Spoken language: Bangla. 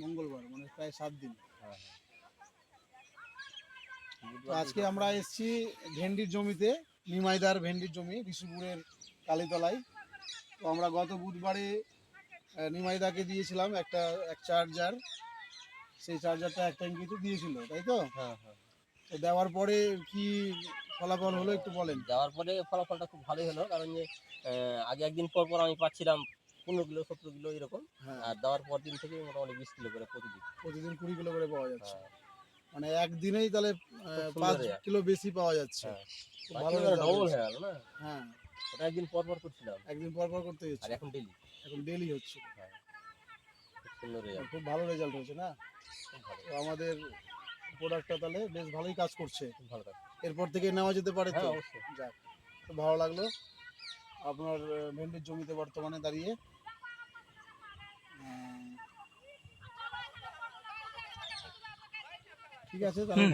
মঙ্গলবার মানে প্রায় সাত দিন। হ্যাঁ তো আজকে আমরা এসেছি ভেন্ডির জমিতে নিমাইদার ভেন্ডির জমি বিশুপুরের কালীতলায়। তো আমরা গত বুধবারে নিমাইদাকে দিয়েছিলাম একটা এক চার্জার। সেই চার্জারটা এক টাইম কিন্তু দিয়েছিল তাই তো? হ্যাঁ হ্যাঁ। তো দেওয়ার পরে কি ফলাফল হলো একটু বলেন? দেওয়ার পরে ফলাফলটা খুব ভালোই হলো কারণ যে আগে একদিন পর পর আমি পাচ্ছিলাম পনেরো কিলো সতেরো কিলো এরকম। হ্যাঁ। আর দেওয়ার পর দিন থেকে মোটামুটি বিশ কিলো করে প্রতিদিন। প্রতিদিন কুড়ি কিলো করে পাওয়া যাচ্ছে। হ্যাঁ। মানে একদিনেই তাহলে পাঁচ কিলো বেশি পাওয়া যাচ্ছে। হ্যাঁ। ভালো ডবল হয়ে গেল না? হ্যাঁ। ওটা একদিন পর পর করছিলাম। একদিন পর পর করতে হচ্ছে। এখন ডেলি এখন ডেলি হচ্ছে। খুব ভালো রেজাল্ট হয়েছে না? তো আমাদের প্রোডাক্টটা তাহলে বেশ ভালোই কাজ করছে। ভালো এরপর থেকে নেওয়া যেতে পারে তো? যাক ভালো লাগল। আপনার ভেন্ডির জমিতে বর্তমানে দাঁড়িয়ে ঠিক আছে তাহলে